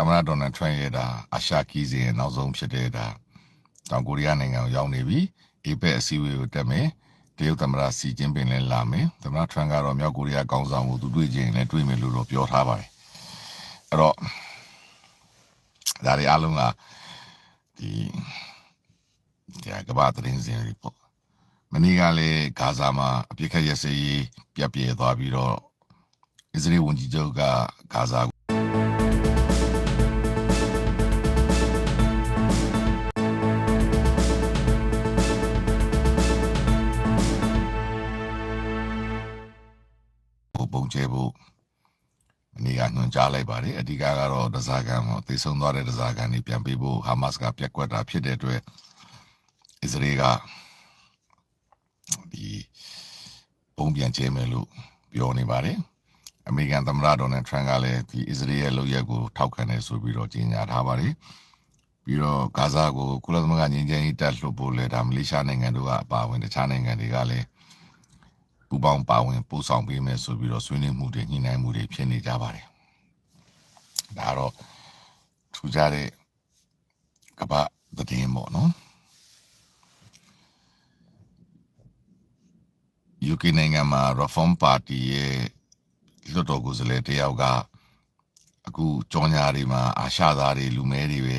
သမ္မတဒေါ်နယ်ထရန့်ရဲ့ဒါအာရှကီးစဉ်နောက်ဆုံးဖြစ်တဲ့ဒါတောင်ကိုရီးယားနိုင်ငံကိုရောက်နေပြီအေပက်အစည်းအဝေးကိုတက်မယ်တရုတ်သမ္မတစီကျင်းပင်လည်းလာမယ်သမ္မတထရန့်ကတော့မြောက်ကိုရီးယားကောင်ဆောင်ကိုသူတွေ့ချင်းလည်းတွေ့မယ်လို့တော့ပြောထားပါတယ်အဲ့တော့ဒါတွေအားလုံးကဒီဒီကမ္ဘာသတင်းစင်တွေပေါ့မနေ့ကလည်းဂါဇာမှာအပြစ်ခတ်ရစေးပြက်ပြဲသွားပြီးတော့အစ္စရေးဝန်ကြီးချုပ်ကဂါဇာ ပုံကျဲဖို့အနည်းကညွှန်ကြားလိုက်ပါတယ်အဓိကကတော့ဒဇာကန်ပေါ့သေဆုံးသွားတဲ့ဒဇာကန်တွေပြန်ပေးဖို့ဟာမတ်စ်ကပြက်ကွက်တာဖြစ်တဲ့အတွက်အစ္စရေးကဒီပုံပြန်ကျဲမယ်လို့ပြောနေပါတယ်အမေရိကန်သမ္မတဒေါ်နယ်ထရန့်ကလည်းဒီအစ္စရေးရဲ့လုပ်ရက်ကိုထောက်ခံတယ်ဆိုပြီးတော့ကြေညာထားပါတယ်ပြီးတော့ဂါဇာကိုကုလသမဂ္ဂငြိမ်းချမ်းရေးတပ်လှုပ်ဖို့လဲဒါမလေးရှားနိုင်ငံတို့ကအပါအဝင်တခြားနိုင်ငံတွေကလည်း ပူပေါင်းပါဝင်ပို့ဆောင်ပေးမယ်ဆိုပြီးတော့ဆွေးနွေးမှုတွေညှိနှိုင်းမှုတွေဖြစ်နေကြပါတယ်။ဒါတော့ထူးခြားတဲ့ကမ္ဘာသတင်းပေါ့နော်။ UK နိုင်ငံမှာ Reform Party ရဲ့လွှတ်တော်ကိုယ်စားလှယ်တယောက်ကအခုကြော်ညာတွေမှာအာရှသားတွေလူမဲတွေပဲ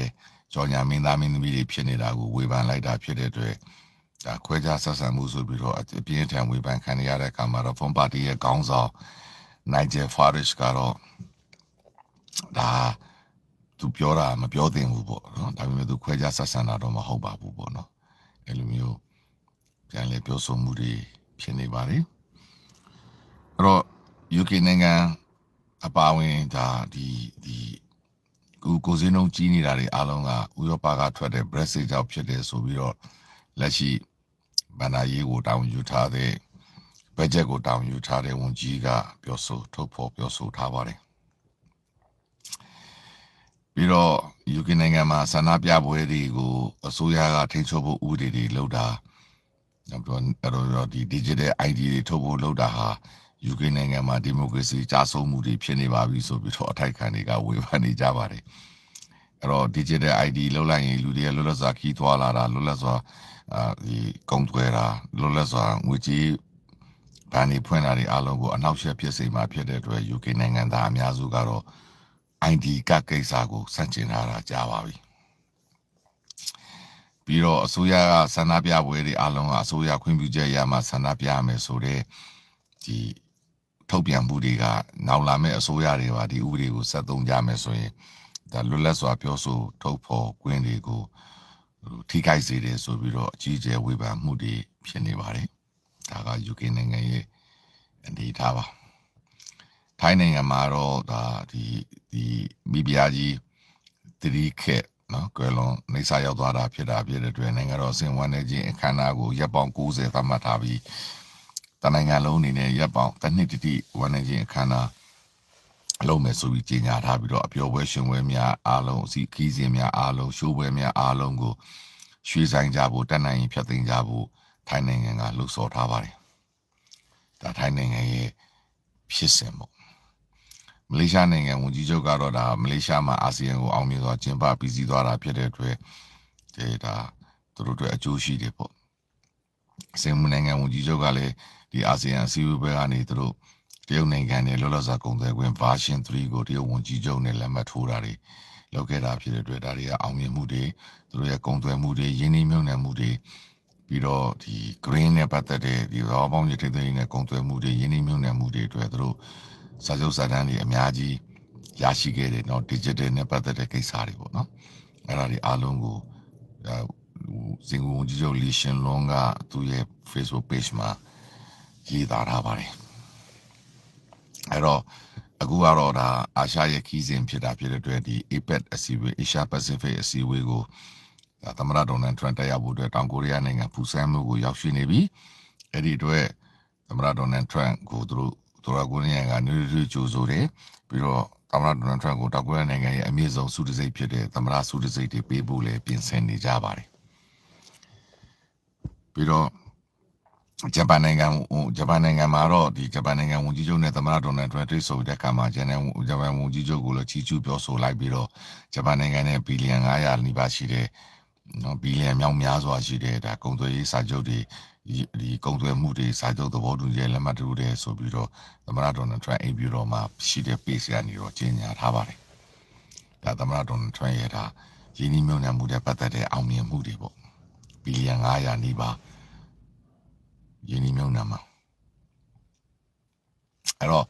ကြော်ညာမင်းသားမင်းသမီးတွေဖြစ်နေတာကိုဝေဖန်လိုက်တာဖြစ်တဲ့အတွက် ဒါခွဲခြားဆက်ဆံမှုဆိုပြီးတော့အပြင်းထန်ဝေဖန်ခံရတဲ့အခါမှာတော့ Fon Party ရဲ့ခေါင်းဆောင် Nigel Farage ကတော့ဒါသူပြောတာမပြောသင့်ဘူးပေါ့နော်ဒါပေမဲ့သူခွဲခြားဆက်ဆံတာတော့မဟုတ်ပါဘူးပေါ့နော်အဲ့လိုမျိုးပြန်လေပြောဆိုမှုတွေဖြစ်နေပါလေအဲ့တော့ UK နိုင်ငံအပါအဝင်ဒါဒီဒီကိုကိုစင်းလုံးကြီးနေတာတွေအားလုံးကဥရောပကထွက်တဲ့ Brexit ကြောင့်ဖြစ်တယ်ဆိုပြီးတော့လက်ရှိ ဗန္ဒာရေးကိုတောင်းယူထားတဲ့ဘတ်ဂျက်ကိုတောင်းယူထားတဲ့ဝန်ကြီးကပြောဆိုထုတ်ဖော်ပြောဆိုထားပါတယ်ပြီးတော့ UK နိုင်ငံမှာဆန္ဒပြပွဲတွေကိုအစိုးရကထိန်းချုပ်ဖို့ဥပဒေတွေလုပ်တာနောက်တော့အဲ့တော့ဒီ digital ID တွေထုတ်ဖို့လုပ်တာဟာ UK နိုင်ငံမှာဒီမိုကရေစီကြာဆုံးမှုတွေဖြစ်နေပါပြီဆိုပြီးတော့အထိုက်ခံတွေကဝေဖန်နေကြပါတယ်အဲ့တော့ digital ID လောက်လိုက်ရင်လူတွေကလွတ်လပ်စွာခီးသွားလာတာလွတ်လပ်စွာ အာဒီကုံသွဲတာလွတ်လပ်စွာငွေကြေးဗန်ဒီဖွင့်တာတွေအားလုံးကိုအနောက်ရှက်ဖြစ်စေမှာဖြစ်တဲ့အတွက် UK နိုင်ငံသားအများစုကတော့ ID ကတ်ကိစ္စကိုစန့်ကျင်ထားတာကြားပါပြီပြီးတော့အစိုးရကဆန္ဒပြပွဲတွေအားလုံးကအစိုးရခွင့်ပြုချက်ရမှဆန္ဒပြရမယ်ဆိုတဲ့ဒီထုတ်ပြန်မှုတွေကနောက်လာမဲ့အစိုးရတွေပါဒီဥပဒေကိုဆက်သုံးကြမယ်ဆိုရင်ဒါလွတ်လပ်စွာပြောဆိုထုတ်ဖော်ခွင့်တွေကို ထိခိုက်စေတယ်ဆိုပြီးတော့အကြီးအကျယ်ဝေဖန်မှုတွေဖြစ်နေပါတယ်ဒါက UK နိုင်ငံရဲ့အနေအထားပါထိုင်းနိုင်ငံမှာတော့ဒါဒီဒီမိဖုရားကြီးတတိခက်နော်ကွယ်လွန်နေစာရောက်သွားတာဖြစ်တာဖြစ်တဲ့အတွက်နိုင်ငံတော်အစင်ဝန်နေခြင်းအခမ်းအနားကိုရပ်ပေါင်း90သတ်မှတ်ထားပြီးတနိုင်ငံလုံးအနေနဲ့ရပ်ပေါင်းတစ်နှစ်တိတိဝန်နေခြင်းအခမ်းအနား အလုံးမဲ့ဆိုပြီးကြေညာထားပြီးတော့အပျော်ပွဲရှင်ပွဲများအားလုံးအစီခီးစဉ်များအားလုံးရှိုးပွဲများအားလုံးကိုရွှေဆိုင်ကြဖို့တက်နိုင်ရင်ဖြတ်သိမ်းကြဖို့ထိုင်းနိုင်ငံကလှုံ့ဆော်ထားပါတယ်။ဒါထိုင်းနိုင်ငံရဲ့ဖြစ်စဉ်ပေါ့။မလေးရှားနိုင်ငံဝန်ကြီးချုပ်ကတော့ဒါမလေးရှားမှာအာဆီယံကိုအောင်မြင်စွာကျင်းပပြီးစီးသွားတာဖြစ်တဲ့အတွက်ဒီဒါသူတို့အတွက်အကျိုးရှိတယ်ပေါ့။စင်မနိုင်ငံဝန်ကြီးချုပ်ကလည်းဒီအာဆီယံအစည်းအဝေးပွဲကနေသူတို့တ ရုတ်နိုင်ငံနဲ့လောလောဆယ်ကုန်သွယ်ခွင့် version 3ကိုတရုတ်ဝန်ကြီးချုပ်နဲ့လက်မှတ်ထိုးတာတွေလုပ်ခဲ့တာဖြစ်တဲ့အတွက်ဒါတွေကအောင်မြင်မှုတွေသူတို့ရဲ့ကုန်သွယ်မှုတွေရင်းနှီးမြှုပ်နှံမှုတွေပြီးတော့ဒီ green နဲ့ပတ်သက်တဲ့ဒီရောပေါင်းရထိသိမ်းနဲ့ကုန်သွယ်မှုတွေရင်းနှီးမြှုပ်နှံမှုတွေအတွက်သူတို့စာချုပ်စာတမ်းတွေအများကြီးရရှိခဲ့တယ်เนาะ digital နဲ့ပတ်သက်တဲ့ကိစ္စတွေပေါ့เนาะအဲ့ဒါတွေအားလုံးကိုအဲစင်ကူဝန်ကြီးချုပ်လီရှင်လွန်ကသူ့ရဲ့ Facebook page မှာရေးသားထားပါတယ် အဲ့တော့အခုကတော့ဒါအာရှရဲ့ခီးစဉ်ဖြစ်တာဖြစ်တဲ့အတွက်ဒီ APEC အစည်းအဝေး Asia Pacific အစည်းအဝေးကိုဒါသမ္မတဒေါ်နယ်ထရန့်တက်ရောက်ဖို့အတွက်တောင်ကိုရီးယားနိုင်ငံဖူဆန်မြို့ကိုရောက်ရှိနေပြီအဲ့ဒီအတွက်သမ္မတဒေါ်နယ်ထရန့်ကိုသူတို့သူတို့ကိုရီးယားကနေရီကြိုဆိုတယ်ပြီးတော့သမ္မတဒေါ်နယ်ထရန့်ကိုတောင်ကိုရီးယားနိုင်ငံရဲ့အမြင့်ဆုံးစုတစိတ်ဖြစ်တဲ့သမ္မတစုတစိတ်တွေပေးဖို့လည်းပြင်ဆင်နေကြပါတယ်ပြီးတော့ ဂျပန်နိုင်ငံဟိုဂျပန်နိုင်ငံမှာတော့ဒီဂျပန်နိုင်ငံဝန်ကြီးချုပ်နဲ့သမ္မတဒေါ်နယ်ထရန့်တွေ့ဆုံတဲ့အခါမှာဂျန်နယ်ဂျပန်ဝန်ကြီးချုပ်ကိုလည်းချီးကျူးပြောဆိုလိုက်ပြီးတော့ဂျပန်နိုင်ငံနဲ့ဘီလီယံ900နီးပါးရှိတဲ့နော်ဘီလီယံမြောက်များစွာရှိတဲ့ဒါကုန်သွယ်ရေးစာချုပ်တွေဒီဒီကုန်သွယ်မှုတွေစာချုပ်သဘောတူညီချက်လက်မှတ်ထိုးတယ်ဆိုပြီးတော့သမ္မတဒေါ်နယ်ထရန့်အိမ်ပြူတော်မှာရှိတဲ့ page ကနေတော့ကြေညာထားပါတယ်ဒါသမ္မတဒေါ်နယ်ထရန့်ရဲ့ဒါရင်းနှီးမြှုပ်နှံမှုတဲ့ပတ်သက်တဲ့အောင်မြင်မှုတွေပေါ့ဘီလီယံ900နီးပါး ယင်းဒီမြုံနာမှာအဲ့တော့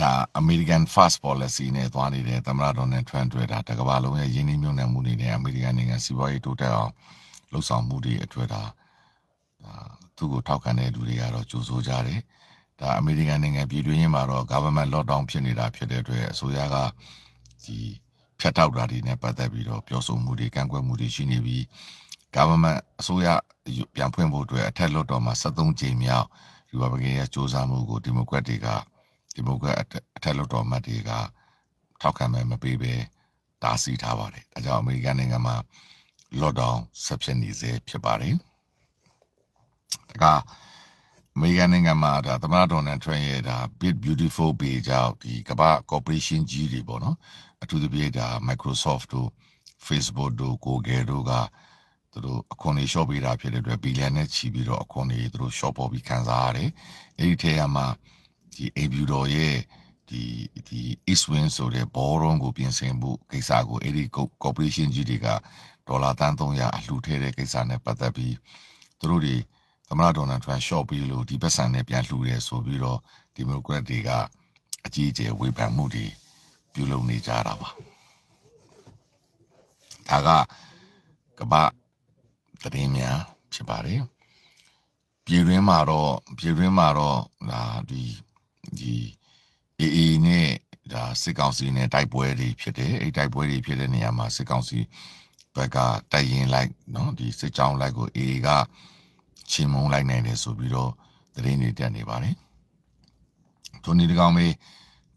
ဒါ American Fast Policy နဲ့သွားနေတဲ့သမ္မတဒေါ်နယ်ထရန့်တွေ့တာတကမ္ဘာလုံးရဲ့ယင်းဒီမြုံနာမှုတွေနဲ့ American နိုင်ငံစီးပွားရေးတိုးတက်အောင်လှုပ်ဆောင်မှုတွေအတွေ့တာအာသူ့ကိုထောက်ခံတဲ့လူတွေကတော့ကြိုးဆိုကြတယ်ဒါ American နိုင်ငံပြည်တွင်းမှာတော့ government lockdown ဖြစ်နေတာဖြစ်တဲ့အတွက်အစိုးရကဒီဖြတ်တောက်တာတွေနဲ့ပတ်သက်ပြီးတော့ပြောဆိုမှုတွေကန့်ကွက်မှုတွေရှိနေပြီး government အစိုးရပြန်ဖွင့်ဖို့အတွက်အထက်လွှတ်တော်မှာ73ကြိမ်မြောက် Republican ရဲ့စ조사မှုကို Democrat တွေက Democrat အထက်လွှတ်တော်အမတ်တွေကထောက်ခံမဲမပေးဘဲတားဆီးထားပါတယ်။ဒါကြောင့်အမေရိကန်နိုင်ငံမှာ lockdown ဆက်ဖြစ်နေစေဖြစ်ပါတယ်။ဒါကအမေရိကန်နိုင်ငံမှာဒါသမ္မတဒေါ်နယ်ထရန့်ရဲ့ဒါ Big Beautiful Bill ကြောင့်ဒီကမ္ဘာ corporation ကြီးတွေပေါ့နော်။အထူးသဖြင့်ဒါ Microsoft တို့ Facebook တို့ Google တို့က သူတို့အခွန်တွေ short ပေးတာဖြစ်တဲ့အတွက်ဘီလီယံနဲ့ချီပြီးတော့အခွန်တွေသူတို့ short ပေါ်ပြီးခံစားရတယ်။အဲ့ဒီထဲမှာဒီ A View တော်ရဲ့ဒီဒီ East Wing ဆိုတဲ့ဘောလုံးကိုပြင်ဆင်ဖို့ကိစ္စကိုအဲ့ဒီ corporation ကြီးတွေကဒေါ်လာတန်း300အလှူထည့်တဲ့ကိစ္စနဲ့ပတ်သက်ပြီးသူတို့တွေသမ္မတဒေါ်နယ်ထရန့် short ပြီးလို့ဒီပတ်စံနဲ့ပြန်လှူရဲဆိုပြီးတော့ဒီမိုကရက်တွေကအကြီးအကျယ်ဝေဖန်မှုတွေပြုလုပ်နေကြတာပါဒါကကမ္ဘာ သတင်းများဖြစ်ပါတယ်ပြည်တွင်းမှာတော့ပြည်တွင်းမှာတော့ဒါဒီဒီအေအေနဲ့ဒါစစ်ကောင်စီနဲ့တိုက်ပွဲတွေဖြစ်တယ်အဲ့တိုက်ပွဲတွေဖြစ်တဲ့နေရာမှာစစ်ကောင်စီဘက်ကတိုက်ရင်လိုက်เนาะဒီစစ်ကြောင်းလိုက်ကိုအေအေကချီမုံလိုက်နိုင်တယ်ဆိုပြီးတော့သတင်းတွေတက်နေပါတယ်ထိုနည်းတကောင်မေး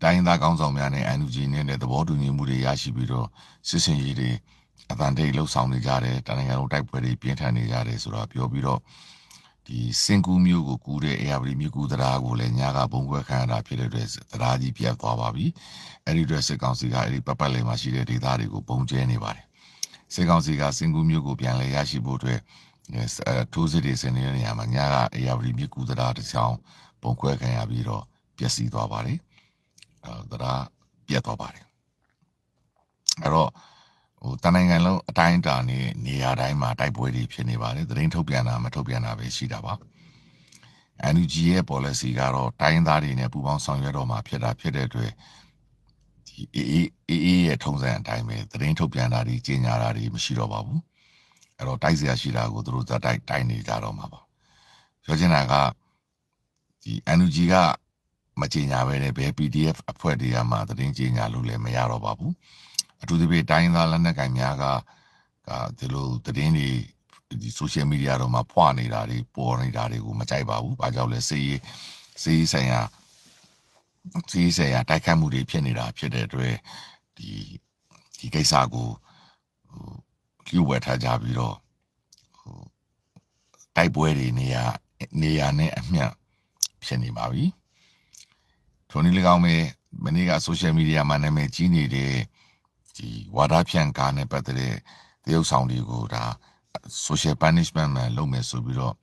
တိုင်းသားကောင်းဆောင်များနဲ့ NUG နဲ့လည်းသဘောတူညီမှုတွေရရှိပြီးတော့စစ်စင်ကြီးတွေ အတန်တိတ်လှုပ်ဆောင်နေကြတယ်တနင်္ဂနွေတိုက်ပွဲတွေပြင်းထန်နေကြတယ်ဆိုတော့ပြောပြီးတော့ဒီစင်ကူးမျိုးကိုကူးတဲ့ ARD မြို့ကူးတရားကိုလည်းညကဘုံခွဲခံရတာဖြစ်တဲ့အတွက်တရားကြီးပြတ်သွားပါပြီအဲ့ဒီအတွက်စစ်ကောင်စီကအဲ့ဒီပတ်ပတ်လည်မှာရှိတဲ့ဒေသတွေကိုပုံကျဲနေပါတယ်စစ်ကောင်စီကစင်ကူးမျိုးကိုပြန်လဲရရှိဖို့အတွက်ထိုးစစ်တွေဆင်နေတဲ့နေရာမှာညက ARD မြို့ကူးတရားတစ်ချောင်းပုံခွဲခံရပြီးတော့ပျက်စီးသွားပါတယ်အဲတရားပြတ်သွားပါတယ်အဲ့တော့ ဟိုတနိုင်ငံလုံးအတိုင်းအတာနေနေရာတိုင်းမှာတိုက်ပွဲတွေဖြစ်နေပါတယ်သတင်းထုတ်ပြန်တာမထုတ်ပြန်တာပဲရှိတာပါ NUG ရဲ့ policy ကတော့တိုင်းသားတွေနဲ့ပူးပေါင်းဆောင်ရွက်တော့မှာဖြစ်တာဖြစ်တဲ့အတွက်ဒီအေးအေးအေးရဲ့ထုံးစံအတိုင်းပဲသတင်းထုတ်ပြန်တာတွေကြေညာတာတွေမရှိတော့ပါဘူးအဲ့တော့တိုက်စရာရှိတာကိုသူတို့ဇက်တိုက်တိုင်းနေကြတော့မှာပါပြောချင်တာကဒီ NUG ကမကြေညာပဲနဲ့ဘယ် PDF အဖွဲ့တွေကမှသတင်းကြေညာလို့လည်းမရတော့ပါဘူး အထူးသဖြင့်တိုင်းသားလက်နက်ကင်များကကဒီလိုသတင်းတွေဒီ social media တော့မှာဖွာနေတာတွေပေါ်နေတာတွေကိုမကြိုက်ပါဘူး။ဘာကြောင့်လဲစေးစေးဆိုင်ရာစေးဆိုင်ရာတိုက်ခတ်မှုတွေဖြစ်နေတာဖြစ်တဲ့အတွက်ဒီဒီကိစ္စကိုဟိုလျှို့ဝှက်ထားကြပြီးတော့ဟိုတိုက်ပွဲတွေနေရာနေရာနဲ့အမျှဖြစ်နေပါပြီ။ထိုနည်း၎င်းပဲမနေ့က social media မှာနာမည်ကြီးနေတဲ့ ဒီဝါဒဖြန့်ကားနဲ့ပတ်သက်တဲ့တရုတ်ဆောင်တွေကိုဒါ social punishment မှာလုပ်မယ်ဆိုပြီးတော့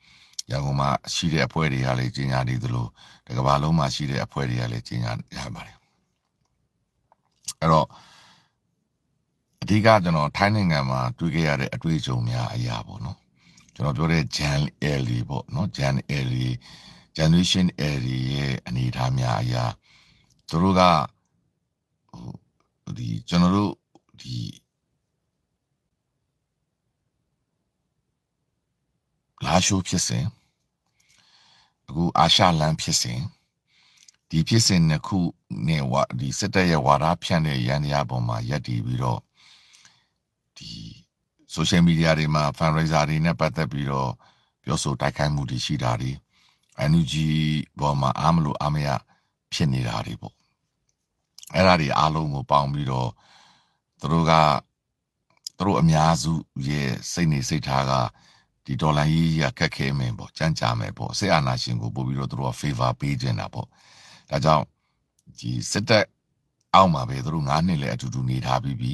ရန်ကုန်မှာရှိတဲ့အဖွဲ့တွေကလည်းကြီးညာနေသလိုတကဘာလုံးမှာရှိတဲ့အဖွဲ့တွေကလည်းကြီးညာရပါတယ်အဲ့တော့အဓိကကျွန်တော်ထိုင်းနိုင်ငံမှာတွေ့ခဲ့ရတဲ့အတွေ့အကြုံများအရာပေါ့နော်ကျွန်တော်ပြောတဲ့ Jan Ellie ပေါ့နော် Jan Ellie generation Ellie ရဲ့အနေအထားများအရာသူတို့ကဟိုဒီကျွန်တော်တို့ ဒီလာရှိုးဖြစ်စဉ်အခုအာရှလန်ဖြစ်စဉ်ဒီဖြစ်စဉ်နှစ်ခုနဲ့ဝဒီစစ်တပ်ရဲ့ဝါဒဖြန့်တဲ့ရန်တရားပေါ်မှာရက်တည်ပြီးတော့ဒီ social media တွေမှာ fundraiser တွေနဲ့ပတ်သက်ပြီးတော့ပြောဆိုတိုက်ခိုက်မှုတွေရှိတာတွေ NUG ပေါ်မှာအားမလို့အားမရဖြစ်နေတာတွေပေါ့အဲ့ဒါတွေအားလုံးကိုပေါင်းပြီးတော့ သူတို့ကသူတို့အများစုရဲ့စိတ်နေစိတ်ထားကဒီဒေါ်လာကြီးကခက်ခဲမယ်ပေါ့ကြမ်းကြမယ်ပေါ့စစ်အာဏာရှင်ကိုပို့ပြီးတော့သူတို့က favor ပေးခြင်းတာပေါ့ဒါကြောင့်ဒီစစ်တပ်အောက်မှာပဲသူတို့9နှစ်လည်းအတူတူနေထားပြီးပြီ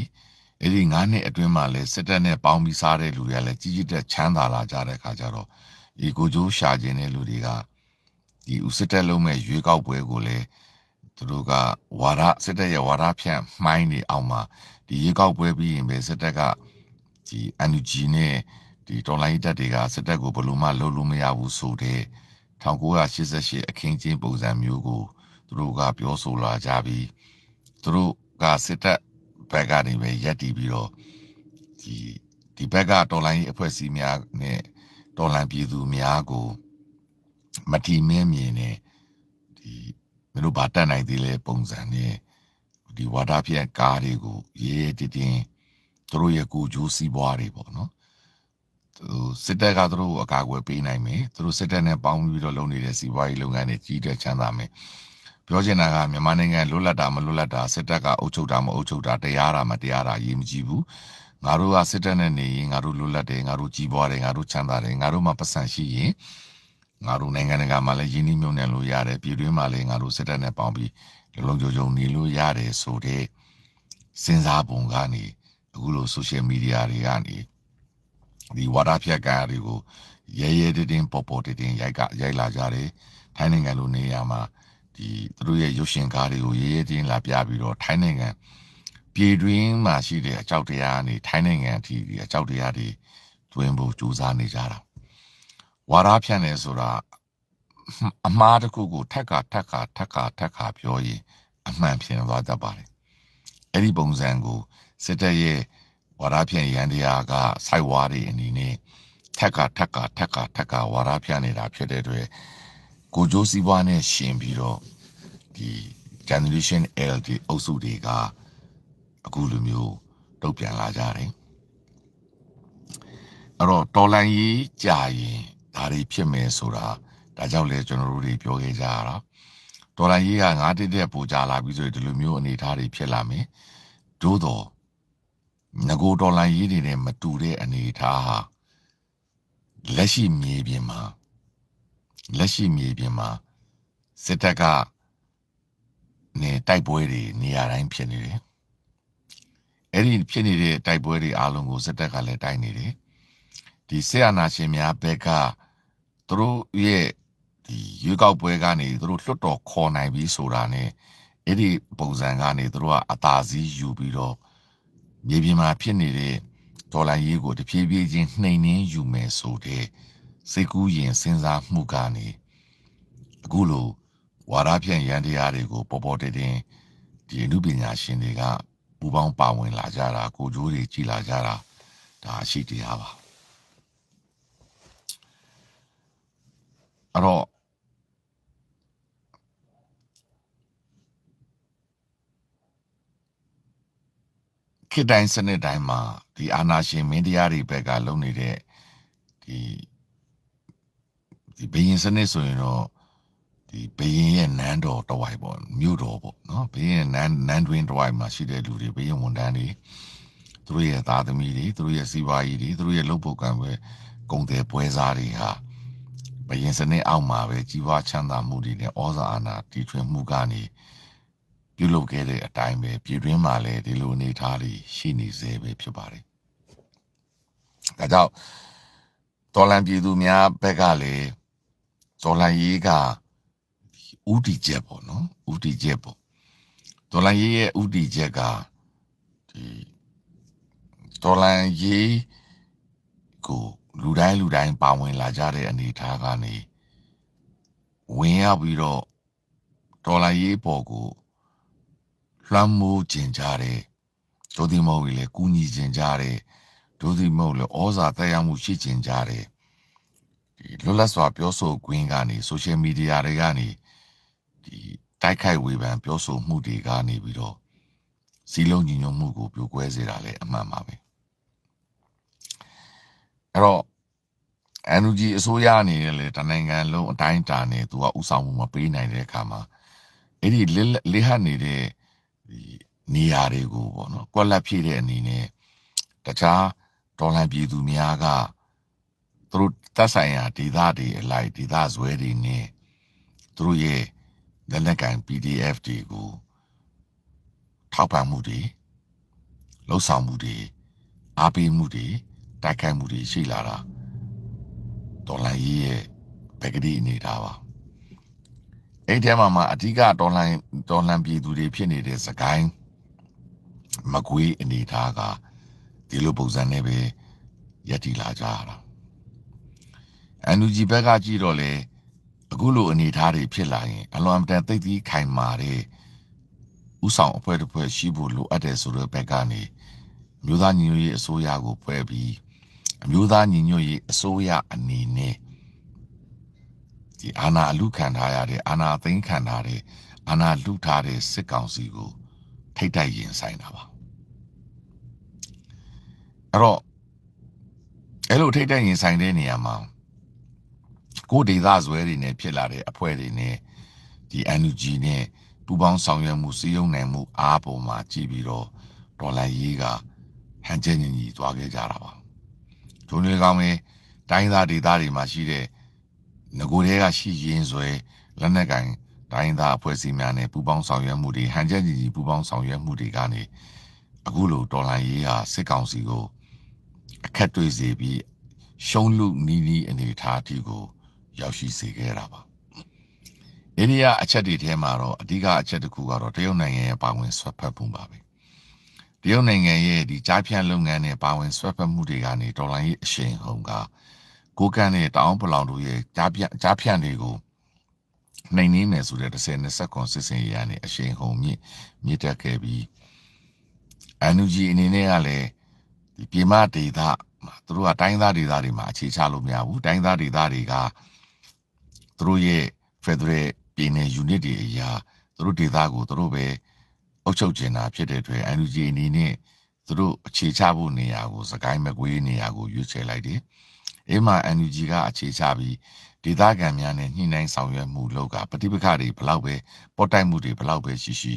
အဲ့ဒီ9နှစ်အတွင်းမှာလည်းစစ်တပ်နဲ့ပေါင်းပြီးစားတဲ့လူတွေကလည်းကြီးကြီးတက်ချမ်းသာလာကြတဲ့ခါကျတော့ဒီကိုကျိုးရှာခြင်းတဲ့လူတွေကဒီဦးစစ်တပ်လုံးမဲ့ရွေးကောက်ပွဲကိုလည်း သူတို့ကဝါဒစစ်တပ်ရဲ့ဝါဒဖြန့်မှိုင်းနေအောင်မှာဒီရွေးကောက်ပွဲပြီးရင်ပဲစစ်တပ်ကဒီ NUG နဲ့ဒီတော်လိုင်းတပ်တွေကစစ်တပ်ကိုဘယ်လိုမှလုပ်လို့မရဘူးဆိုတဲ့1988အခင်းချင်းပုံစံမျိုးကိုသူတို့ကပြောဆိုလာကြပြီးသူတို့ကစစ်တပ်ဘက်ကနေပဲရက်တီပြီးတော့ဒီဒီဘက်ကတော်လိုင်းအဖွဲ့အစည်းများနဲ့တော်လိုင်းပြည်သူများကိုမတီမင်းမြင်နေဒီမင်း တို့ဗာတက်နိုင်သေးလဲပုံစံနဲ့ဒီဝါဒပြက်ကားတွေကိုရေးရေးတင်းတင်းသူတို့ရဲ့ကိုကြိုးစီးပွားတွေပေါ့နော်သူစစ်တပ်ကသူတို့ကိုအကာအကွယ်ပေးနိုင်မယ်သူတို့စစ်တပ်နဲ့ပေါင်းပြီးတော့လုပ်နေတဲ့စီးပွားရေးလုပ်ငန်းတွေကြီးတဲ့ချမ်းသာမယ်ပြောချင်တာကမြန်မာနိုင်ငံလွတ်လပ်တာမလွတ်လပ်တာစစ်တပ်ကအုပ်ချုပ်တာမအုပ်ချုပ်တာတရားတာမတရားတာရေးမကြည့်ဘူးငါတို့ကစစ်တပ်နဲ့နေရင်ငါတို့လွတ်လပ်တယ်ငါတို့ကြီးပွားတယ်ငါတို့ချမ်းသာတယ်ငါတို့မှပတ်စံရှိရင် ငါတို့နိုင်ငံတကာမှာလည်းယင်းနှိမ့်မြုံနယ်လို့ရတယ်ပြည်တွင်းမှာလည်းငါတို့စစ်တပ်နဲ့ပေါင်းပြီးလုံလုံကြုံကြုံနေလို့ရတယ်ဆိုတဲ့စဉ်းစားပုံကနေအခုလို social media တွေကနေဒီဝါဒဖြတ်ကားတွေကိုရဲရဲတင်းတင်းပေါ်ပေါ်တင်းတင်းရိုက်ကရိုက်လာကြတယ်ထိုင်းနိုင်ငံလိုနေရာမှာဒီသူတို့ရဲ့ရုပ်ရှင်ကားတွေကိုရဲရဲတင်းလာပြပြီးတော့ထိုင်းနိုင်ငံပြည်တွင်းမှာရှိတဲ့အကြောက်တရားကနေထိုင်းနိုင်ငံအထိဒီအကြောက်တရားတွေတွင်ဖို့ကြိုးစားနေကြတာ ဝါဒဖြန့်နေဆိုတာအမှားတစ်ခုကိုထက်ကထက်ကထက်ကထက်ကပြောရင်အမှန်ဖြစ်သွားတတ်ပါတယ်အဲ့ဒီပုံစံကိုစစ်တပ်ရဲ့ဝါဒဖြန့်ရန်တရားကစိုက်ဝါးတွေအနေနဲ့ထက်ကထက်ကထက်ကထက်ကဝါဒဖြန့်နေတာဖြစ်တဲ့အတွက်ကိုကြိုးစည်းပွားနဲ့ရှင်ပြီးတော့ဒီ generation LD အုပ်စုတွေကအခုလိုမျိုးတုတ်ပြန်လာကြတယ်အဲ့တော့တော်လန်ကြီးကြာရင် ဒါတွေဖြစ်မယ်ဆိုတာဒါကြောင့်လေကျွန်တော်တို့တွေပြောခဲ့ကြရတာဒေါ်လာရေးကငါးတက်တက်ပိုကြလာပြီဆိုရင်ဒီလိုမျိုးအနေအထားတွေဖြစ်လာမယ်။သို့တော့ငကိုဒေါ်လာရေးတွေနဲ့မတူတဲ့အနေအထားဟာလက်ရှိမြေပြင်မှာလက်ရှိမြေပြင်မှာစစ်တပ်ကနေတိုက်ပွဲတွေနေရာတိုင်းဖြစ်နေတယ်။အဲ့ဒီဖြစ်နေတဲ့တိုက်ပွဲတွေအားလုံးကိုစစ်တပ်ကလည်းတိုက်နေတယ်။ဒီဆေးအာနာရှင်များဘက်က သူတို့ရဲ့ဒီရွေးကောက်ပွဲကနေသူတို့လွတ်တော်ခေါ်နိုင်ပြီဆိုတာနဲ့အဲ့ဒီပုံစံကနေသူတို့ကအသာစီးယူပြီးတော့မြေပြင်မှာဖြစ်နေတဲ့ဒေါ်လာရေးကိုတဖြည်းဖြည်းချင်းနှိမ်နှင်းယူမယ်ဆိုတဲ့စိတ်ကူးရင်စဉ်းစားမှုကနေအခုလိုဝါဒဖြန့်ရန်တရားတွေကိုပေါ်ပေါ်တင်တင်ဒီအမှုပညာရှင်တွေကပူပေါင်းပါဝင်လာကြတာကိုကြိုးတွေကြည်လာကြတာဒါအရှိတရားပါ အဲ့တော့ခေတ်တိုင်းစနစ်တိုင်းမှာဒီအာနာရှင်မင်းတရားတွေဘက်ကလုံနေတဲ့ဒီဒီဘယင်စနစ်ဆိုရင်တော့ဒီဘယင်ရဲ့နန်းတော်တဝိုက်ပေါ့မြို့တော်ပေါ့နော်ဘယင်ရဲ့နန်းနန်းတွင်တဝိုက်မှာရှိတဲ့လူတွေဘယင်ဝန်တန်းတွေသူတို့ရဲ့သားသမီးတွေသူတို့ရဲ့စီးပွားရေးတွေသူတို့ရဲ့လုပ်ဖို့ကံပဲကုန်တယ်ပွဲစားတွေဟာ ဘယင်စနစ်အောက်မှာပဲကြီးပွားချမ်းသာမှုတွေနဲ့ဩဇာအာဏာတည်ထွင်မှုကနေပြုလုပ်ခဲ့တဲ့အတိုင်းပဲပြည်တွင်းမှာလည်းဒီလိုအနေအထားတွေရှိနေစေပဲဖြစ်ပါတယ်။ဒါကြောင့်တော်လန်ပြည်သူများဘက်ကလည်းတော်လန်ရေးကဥတီချက်ပေါ့နော်ဥတီချက်ပေါ့တော်လန်ရေးရဲ့ဥတီချက်ကဒီတော်လန်ရေးကို လူတိုင်းလူတိုင်းပါဝင်လာကြတဲ့အနေအထားကနေဝင်ရောက်ပြီးတော့တော်လန်ရေးပေါ်ကိုလွှမ်းမိုးကျင်ကြတယ်ဒိုဒီမဟုတ်လေကူညီကျင်ကြတယ်ဒိုဒီမဟုတ်လေဩဇာတက်ရောက်မှုရှိကျင်ကြတယ်ဒီလွတ်လပ်စွာပြောဆိုခွင့်ကနေဆိုရှယ်မီဒီယာတွေကနေဒီတိုက်ခိုက်ဝေဖန်ပြောဆိုမှုတွေကနေပြီးတော့စီလုံးညီညွတ်မှုကိုပြိုကွဲစေတာလည်းအမှန်ပါပဲ အဲ့တော့ NUG အစိုးရအနေနဲ့လေတနိုင်ငံလုံးအတိုင်းအတာနဲ့သူကဥဆောင်မှုမပေးနိုင်တဲ့အခါမှာအဲ့ဒီလေးဟတ်နေတဲ့ဒီနေရာတွေကိုပေါ့နော်ကွက်လက်ဖြည့်တဲ့အနေနဲ့တခြားဒေါ်လာပြည်သူများကသူတို့တက်ဆိုင်ရာဒေသတွေအလိုက်ဒေသဇွဲတွေနဲ့သူတို့ရဲ့လက်နက်ကန် PDF တွေကိုထောက်ပံ့မှုတွေလှုပ်ဆောင်မှုတွေအားပေးမှုတွေ တိုက်ခိုက်မှုတွေရှိလာတာဒေါ်လာရေးရဲ့ပကတိအနေထားပါအဲ့ဒီမှာမှာအဓိကဒေါ်လာဒေါ်လာပြည်သူတွေဖြစ်နေတဲ့စကိုင်းမကွေးအနေထားကဒီလိုပုံစံနဲ့ပဲယက်တီလာကြရတာအန်ယူဂျီဘက်ကကြည့်တော့လေအခုလိုအနေထားတွေဖြစ်လာရင်အလွန်အမတန်သိသိခိုင်မာတဲ့ဥဆောင်အဖွဲ့တစ်ဖွဲ့ရှိဖို့လိုအပ်တယ်ဆိုတဲ့ဘက်ကနေမြို့သားညီညွတ်ရေးအစိုးရကိုဖွဲ့ပြီး အမျိုးသားညီညွတ်ရေးအစိုးရအနေနဲ့ဒီအာဏာအလူခံထားရတဲ့အာဏာသိမ်းခံထားတဲ့အာဏာလူထားတဲ့စစ်ကောင်စီကို ထိတ်တိုက်ရင်ဆိုင်တာပါအဲ့တော့အဲ့လိုထိတ်တိုက်ရင်ဆိုင်တဲ့နေရာမှာကိုဒေသဇွဲတွေနဲ့ဖြစ်လာတဲ့အဖွဲ့တွေနဲ့ဒီ NUG နဲ့ပူပေါင်းဆောင်ရွက်မှုစည်းရုံးနိုင်မှုအားပေါ်မှာကြည့်ပြီးတော့ဒေါ်လာရေးကဟန်ချက်ညင်ကြီးသွားခဲ့ကြတာပါ ဒုနေကောင်းပဲတိုင်းသားဒေသတွေမှာရှိတဲ့ငကိုတွေကရှိရင်ဆွဲလက်နက်ကင်တိုင်းသားအဖွဲ့အစည်းများနဲ့ပူးပေါင်းဆောင်ရွက်မှုတွေဟန်ချက်ကြီးကြီးပူးပေါင်းဆောင်ရွက်မှုတွေကနေအခုလိုဒေါ်လာရေးဟာစစ်ကောင်စီကိုအခက်တွေ့စေပြီးရှုံးလူနီးနီးအနေထားအထိကို ရောက်ရှိစေခဲ့တာပါအိန္ဒိယအချက်တွေထဲမှာတော့အဓိကအချက်တစ်ခုကတော့တရုတ်နိုင်ငံရဲ့ပါဝင်ဆွတ်ဖက်မှုပါပဲ တရုတ်နိုင်ငံရဲ့ဒီကြားဖြန့်လုပ်ငန်းနဲ့ပါဝင်ဆွတ်ဖက်မှုတွေကနေဒေါ်လာရေးအရှိန်ဟုန်ကကိုကန့်နဲ့တောင်ပလောင်တို့ရဲ့ကြားပြကြားဖြန့်တွေကိုနှိမ်နင်းမယ်ဆိုတဲ့30 20ခွန်စစ်စင်ရရနဲ့အရှိန်ဟုန်မြင့်မြင့်တက်ခဲ့ပြီးအန်ယူဂျီအနေနဲ့ကလည်းဒီပြည်မဒေသမှာသူတို့ကတိုင်းသားဒေသတွေမှာအခြေချလို့မရဘူးတိုင်းသားဒေသတွေကသူတို့ရဲ့ Federal ပြည်နယ် unit တွေအရာသူတို့ဒေသကိုသူတို့ပဲ အုပ်ချုပ်ကျင်တာဖြစ်တဲ့အတွက် NUG အနေနဲ့သူတို့အခြေချဖို့နေရာကိုစကိုင်းမကွေးနေရာကိုရွေးချယ်လိုက်တယ်။အဲ့မှာ NUG ကအခြေချပြီးဒေသခံများနဲ့ညှိနှိုင်းဆောင်ရွက်မှုလောက်ကပဋိပက္ခတွေဘလောက်ပဲပေါ်တိုက်မှုတွေဘလောက်ပဲရှိရှိ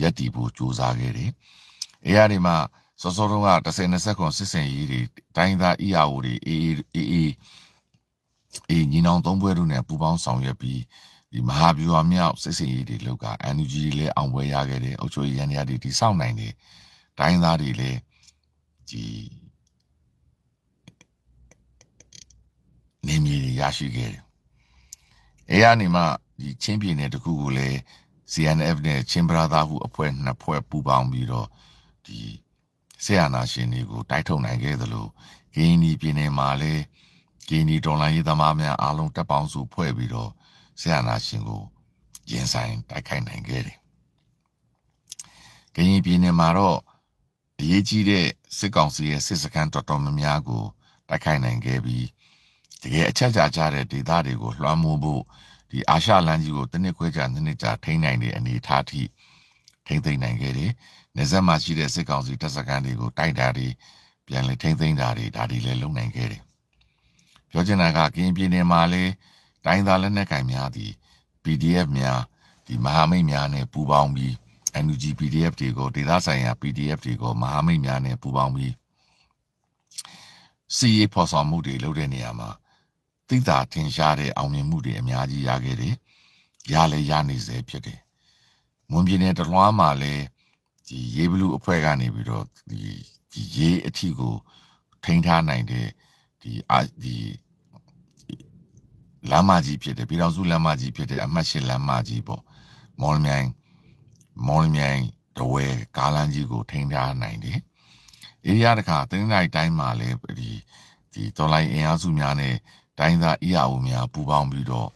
ရပ်တည်ဖို့ကြိုးစားခဲ့တယ်။အဲ့ဒီမှာစောစောတုန်းက30 20ခွန်စစ်စင်ရေးတွေတိုင်းသား EAO တွေအေးအေးအေးအေးညီနောင်သုံးဘွဲတို့နဲ့ပူးပေါင်းဆောင်ရွက်ပြီး ဒီမဟာဗျူဟာမြောက်စစ်စင်ရေးတွေလောက်က NUG လည်းအောင်ပွဲရခဲ့တယ်အုပ်ချုပ်ရေးရန်ရာတွေတိစောင့်နိုင်တယ်တိုင်းသားတွေလည်းဒီနေမြေတွေရရှိခဲ့တယ်အဲကနေမှဒီချင်းပြည်နယ်တခုကိုလည်း CNF နဲ့ချင်းဘရာသာဟုအဖွဲ့နှစ်ဖွဲ့ပူးပေါင်းပြီးတော့ဒီဆေးရနာရှင်တွေကိုတိုက်ထုတ်နိုင်ခဲ့သလိုဂိင်းဒီပြည်နယ်မှာလည်းဂိင်းဒီဒေါ်လာရေးသမားများအားလုံးတပ်ပေါင်းစုဖွဲ့ပြီးတော့ ဆရာနာရှင်ကိုရင်ဆိုင်တိုက်ခိုက်နိုင်ခဲ့တယ်။ကရင်ပြည်နယ်မှာတော့အရေးကြီးတဲ့စစ်ကောင်စီရဲ့စစ်စခန်းတော်တော်များများကိုတိုက်ခိုက်နိုင်ခဲ့ပြီးတကယ်အချက်ကြကြတဲ့ဒေသတွေကိုလွှမ်းမိုးဖို့ဒီအာရှလမ်းကြီးကိုတနစ်ခွဲကြာနှစ်နှစ်ကြာထိန်းနိုင်တဲ့အနေအထားထိထိန်းသိမ်းနိုင်ခဲ့တယ်။နေဆက်မှာရှိတဲ့စစ်ကောင်စီတပ်စခန်းတွေကိုတိုက်တာတွေပြန်လည်ထိန်းသိမ်းတာတွေဒါတွေလည်းလုပ်နိုင်ခဲ့တယ်။ပြောချင်တာကကရင်ပြည်နယ်မှာလည်း တိုင်းသားလက်နက်ကင်များသည် PDF များဒီမဟာမိတ်များနဲ့ပူးပေါင်းပြီး NUG PDF တွေကိုဒေသဆိုင်ရာ PDF တွေကိုမဟာမိတ်များနဲ့ပူးပေါင်းပြီးစီရေးဖော်ဆောင်မှုတွေလုပ်တဲ့နေရာမှာသိတာထင်ရှားတဲ့အောင်မြင်မှုတွေအများကြီးရခဲ့တယ်။ရလဲရနေစေဖြစ်တယ်။မွန်ပြည်နယ်တလွှားမှာလည်းဒီရေးဘလူးအဖွဲ့ကနေပြီးတော့ဒီဒီရေးအထီကိုထိန်းထားနိုင်တဲ့ဒီအာဒီ လမ်းမကြီးဖြစ်တယ်ပြည်တော်စုလမ်းမကြီးဖြစ်တယ်အမှတ်၈လမ်းမကြီးပေါ့မော်လမြိုင်မော်လမြိုင်တဝဲကားလမ်းကြီးကိုထိန်းထားနိုင်တယ်။အေရီးယားတခါတင်းတိုင်းတိုင်းမှာလည်းဒီဒီတော်လိုင်းအင်အားစုများနဲ့တိုင်းသားအီယာအိုများပူးပေါင်းပြီးတော့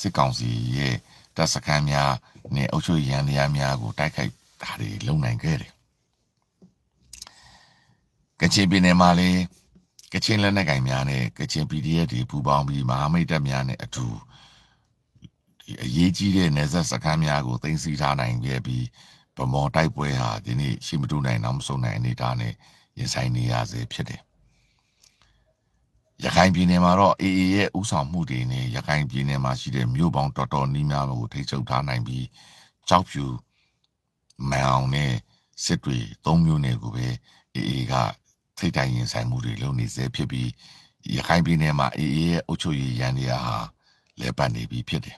စစ်ကောင်စီရဲ့တပ်စခန်းများနဲ့အုပ်ချုပ်ရန်တရားများကိုတိုက်ခိုက်တာတွေလုပ်နိုင်ခဲ့တယ်။ကချင်ပြည်နယ်မှာလည်း ကချင်လက်နက်ကင်များနဲ့ကချင် PDF တွေပူးပေါင်းပြီးမဟာမိတ်တပ်များနဲ့အထူးဒီအရေးကြီးတဲ့နေဆက်စခန်းများကိုတင်စီထားနိုင်ခဲ့ပြီးဗမော်တိုက်ပွဲဟာဒီနေ့ရှိမတူနိုင်တော့မဆုံးနိုင်အနေထားနဲ့ရင်ဆိုင်နေရစေဖြစ်တယ်။ရခိုင်ပြည်နယ်မှာတော့ AA ရဲ့ဥဆောင်မှုတွေနဲ့ရခိုင်ပြည်နယ်မှာရှိတဲ့မြို့ပေါင်းတော်တော်နီးများကိုထိချုပ်ထားနိုင်ပြီးကြောက်ဖြူမန်အောင်နဲ့စစ်တွေသုံးမျိုးနယ်ကိုပဲ AA က ထိတ်တိုင်ရင်ဆိုင်မှုတွေလုပ်နေစေဖြစ်ပြီးရခိုင်ပြည်နယ်မှာအေးအေးရဲ့အုပ်ချုပ်ရေးရန်တွေကဟာလဲပတ်နေပြီဖြစ်တယ်